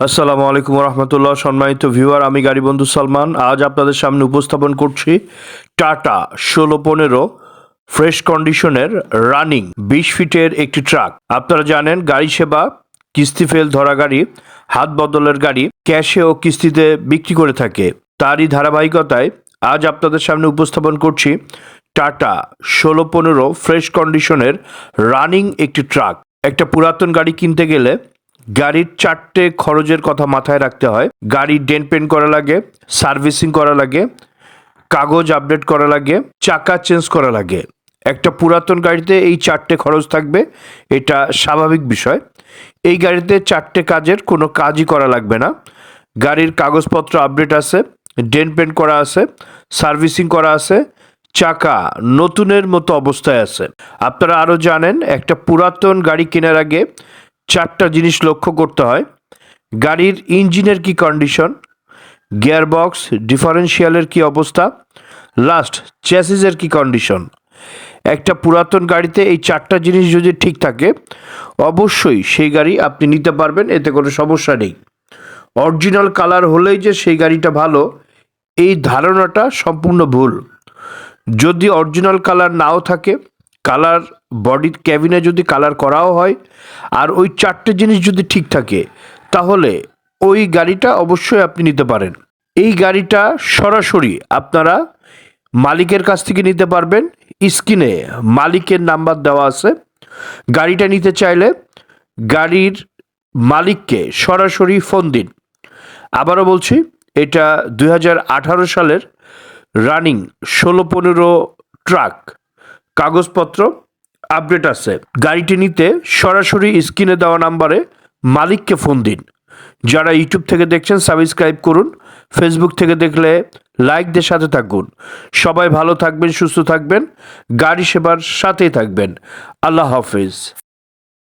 আসসালামু আলাইকুম রহমতুল্লাহ সম্মানিত ভিউয়ার, আমি গাড়ি বন্ধু সালমান। আজ আপনাদের সামনে উপস্থাপন করছি টাটা ষোলো পনেরো ফ্রেশ কন্ডিশনের রানিং বিশ ফিটের একটি ট্রাক। আপনারা জানেন, গাড়ি সেবা, কিস্তি ফেল ধরা গাড়ি, হাত বদলের গাড়ি, ক্যাশে ও কিস্তিতে বিক্রি করে থাকে। তারই ধারাবাহিকতায় আজ আপনাদের সামনে উপস্থাপন করছি টাটা ষোলো পনেরো ফ্রেশ কন্ডিশনের রানিং একটি ট্রাক। একটা পুরাতন গাড়ি কিনতে গেলে গাড়ির চারটে খরচের কথা মাথায় রাখতে হয়। গাড়ির ডেন্ট পেন্ট করা লাগে, সার্ভিসিং করা লাগে, কাগজ আপডেট করা লাগে, চাকা চেঞ্জ করা লাগে। একটা পুরাতন গাড়িতে এই চারটে খরচ থাকবে, এটা স্বাভাবিক বিষয়। এই গাড়িতে চারটে কাজের কোনো কাজই করা লাগবে না। গাড়ির কাগজপত্র আপডেট আছে ডেন্ট পেন্ট করা আছে, সার্ভিসিং করা আছে, চাকা নতুনের মতো অবস্থায় আছে। আপনারা আরও জানেন, একটা পুরাতন গাড়ি কেনার আগে চারটা জিনিস লক্ষ্য করতে হয়। গাড়ির ইঞ্জিনের কি কন্ডিশন গিয়ারবক্স ডিফারেন্সিয়ালের কি অবস্থা? লাস্ট চ্যাসিসের কি কন্ডিশন একটা পুরাতন গাড়িতে এই চারটা জিনিস যদি ঠিক থাকে, অবশ্যই সেই গাড়ি আপনি নিতে পারবেন, এতে কোনো সমস্যা নেই। অরিজিনাল কালার হলেই যে সেই গাড়িটা ভালো, এই ধারণাটা সম্পূর্ণ ভুল। যদি অরিজিনাল কালার নাও থাকে কালার বডির ক্যাবিনে যদি কালার করাও হয়, আর ওই চারটে জিনিস যদি ঠিক থাকে, তাহলে ওই গাড়িটা অবশ্যই আপনি নিতে পারেন। এই গাড়িটা সরাসরি আপনারা মালিকের কাছ থেকে নিতে পারবেন। স্ক্রিনে মালিকের নাম্বার দেওয়া আছে। গাড়িটা নিতে চাইলে গাড়ির মালিককে সরাসরি ফোন দিন। আবারও বলছি, এটা দু হাজার আঠারো সালের রানিং ষোলো পনেরো ট্রাক। কাগজপত্র আপডেট আছে। গাড়িটি নিতে সরাসরি স্ক্রিনে দেওয়া নাম্বারে মালিককে ফোন দিন। যারা ইউটিউব থেকে দেখছেন, সাবস্ক্রাইব করুন। ফেসবুক থেকে দেখলে লাইক দিয়ে সাথে থাকুন। সবাই ভালো থাকবেন, সুস্থ থাকবেন। গাড়ি সেবার সাথেই থাকবেন। আল্লাহ হাফিজ।